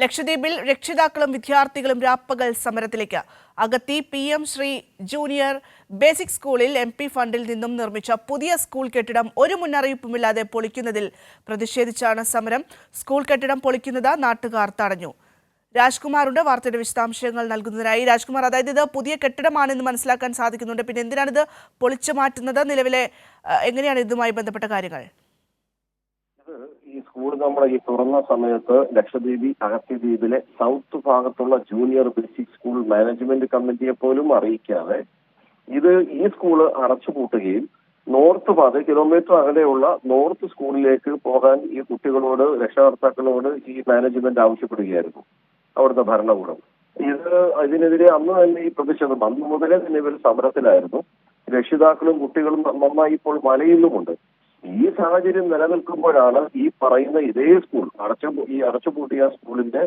ലക്ഷദ്വീപിൽ രക്ഷിതാക്കളും വിദ്യാർത്ഥികളും രാപ്പകൽ സമരത്തിലേക്ക്. Agatti P M Shri junior basic സ്കൂളിൽ എം പി ഫണ്ടിൽ നിന്നും നിർമ്മിച്ച പുതിയ സ്കൂൾ കെട്ടിടം ഒരു മുന്നറിയിപ്പുമില്ലാതെ പൊളിക്കുന്നതിൽ പ്രതിഷേധിച്ചാണ് സമരം. സ്കൂൾ കെട്ടിടം പൊളിക്കുന്നത് നാട്ടുകാർ തടഞ്ഞു. രാജ്കുമാറുണ്ട് വാർത്തയുടെ വിശദാംശങ്ങൾ നൽകുന്നതിനായി. രാജ്കുമാർ അതായത് ഇത് പുതിയ കെട്ടിടമാണെന്ന് മനസ്സിലാക്കാൻ സാധിക്കുന്നുണ്ട്. പിന്നെ എന്തിനാണിത് പൊളിച്ചു മാറ്റുന്നത്? നിലവിലെ എങ്ങനെയാണ് ഇതുമായി ബന്ധപ്പെട്ട കാര്യങ്ങൾ? ഈ സ്കൂൾ നമ്മുടെ ഈ തുറന്ന സമയത്ത് ലക്ഷദ്വീപി അഗത്യദ്വീപിലെ സൗത്ത് ഭാഗത്തുള്ള ജൂനിയർ ബേസിക് സ്കൂൾ മാനേജ്മെന്റ് കമ്മിറ്റിയെ പോലും അറിയിക്കാതെ ഇത് ഈ സ്കൂൾ അടച്ചുപൂട്ടുകയും നോർത്ത് പാത കിലോമീറ്റർ അകലെയുള്ള നോർത്ത് സ്കൂളിലേക്ക് പോകാൻ ഈ കുട്ടികളോട് രക്ഷകർത്താക്കളോട് ഈ മാനേജ്മെന്റ് ആവശ്യപ്പെടുകയായിരുന്നു അവിടുത്തെ ഭരണകൂടം. ഇത് ഇതിനെതിരെ അന്ന് തന്നെ ഈ പ്രതിഷേധം അന്ന് മുതലേ തന്നെ ഇവർ സമരത്തിലായിരുന്നു. രക്ഷിതാക്കളും കുട്ടികളും നന്നായി ഇപ്പോൾ വലയുന്നുമുണ്ട് ഈ സാഹചര്യം നിലനിൽക്കുമ്പോഴാണ് ഈ പറയുന്ന ഇതേ സ്കൂൾ അടച്ചു ഈ അടച്ചുപൂട്ടിയ സ്കൂളിന്റെ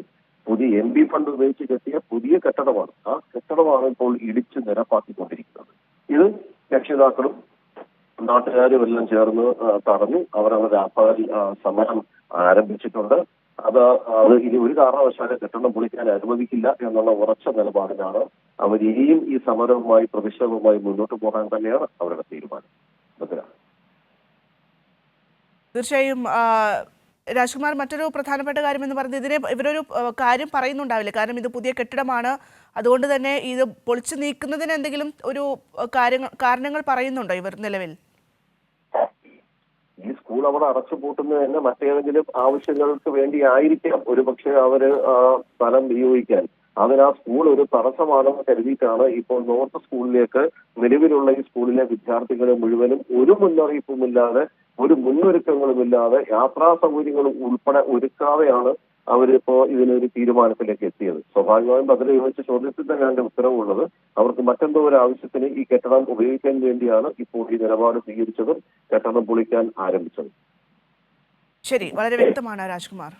പുതിയ എം പി ഫണ്ട് ഉപയോഗിച്ച് കെട്ടിയ പുതിയ കെട്ടിടമാണ്. ആ കെട്ടിടമാണ് ഇപ്പോൾ ഇടിച്ച് നിരപ്പാക്കിക്കൊണ്ടിരിക്കുന്നത്. ഇത് രക്ഷിതാക്കളും നാട്ടുകാരും എല്ലാം ചേർന്ന് തടഞ്ഞു അവരവരുടെ രാപ്പകൽ സമരം ആരംഭിച്ചിട്ടുണ്ട്. അത് അത് ഇനി ഒരു കാരണവശാലും കെട്ടിടം പൊളിക്കാൻ അനുവദിക്കില്ല എന്നുള്ള ഉറച്ച നിലപാടിലാണ് അവർ ഈ സമരവുമായി പ്രതിഷേധവുമായി മുന്നോട്ട് പോകാൻ തന്നെയാണ് അവരുടെ തീരുമാനം. തീർച്ചയായും രാജ്കുമാർ മറ്റൊരു പ്രധാനപ്പെട്ട കാര്യം എന്ന് പറയുന്നത് ഇതിനെ ഇവരൊരു കാര്യം പറയുന്നുണ്ടാവില്ല. കാരണം ഇത് പുതിയ കെട്ടിടമാണ്. അതുകൊണ്ട് തന്നെ ഇത് പൊളിച്ചു നീക്കുന്നതിന് എന്തെങ്കിലും ഒരു കാര്യങ്ങൾ കാരണങ്ങൾ പറയുന്നുണ്ടോ ഇവർ നിലവിൽ? ഈ സ്കൂൾ അവിടെ അടച്ചുപൂട്ടുന്നത് തന്നെ മറ്റേതെങ്കിലും ആവശ്യങ്ങൾക്ക് വേണ്ടി ആയിരിക്കാം ഒരുപക്ഷെ അവർ ആ സ്ഥലം വിനിയോഗിക്കാൻ. അതിന് ആ സ്കൂൾ ഒരു തടസ്സമാണെന്ന് കരുതിയിട്ടാണ് ഇപ്പോൾ നോർത്ത് സ്കൂളിലേക്ക് നിലവിലുള്ള ഈ സ്കൂളിലെ വിദ്യാർത്ഥികളെ മുഴുവനും ഒരു മുന്നറിയിപ്പുമില്ലാതെ ഒരു മുന്നൊരുക്കങ്ങളുമില്ലാതെ യാത്രാ സൗകര്യങ്ങളും ഉൾപ്പെടെ ഒരുക്കാതെയാണ് അവരിപ്പോ ഇതിനൊരു തീരുമാനത്തിലേക്ക് എത്തിയത്. സ്വാഭാവികമായും അതിൽ ചോദിച്ച ചോദ്യത്തിൽ തന്നെയാണ് എന്റെ ഉത്തരവുള്ളത് അവർക്ക് മറ്റെന്തോ ഒരു ആവശ്യത്തിന് ഈ കെട്ടിടം ഉപയോഗിക്കാൻ വേണ്ടിയാണ് ഇപ്പോൾ ഈ നിലപാട് സ്വീകരിച്ചതും കെട്ടിടം പൊളിക്കാൻ ആരംഭിച്ചത്. ശരി വളരെ വ്യക്തമാണ് രാജ്കുമാർ.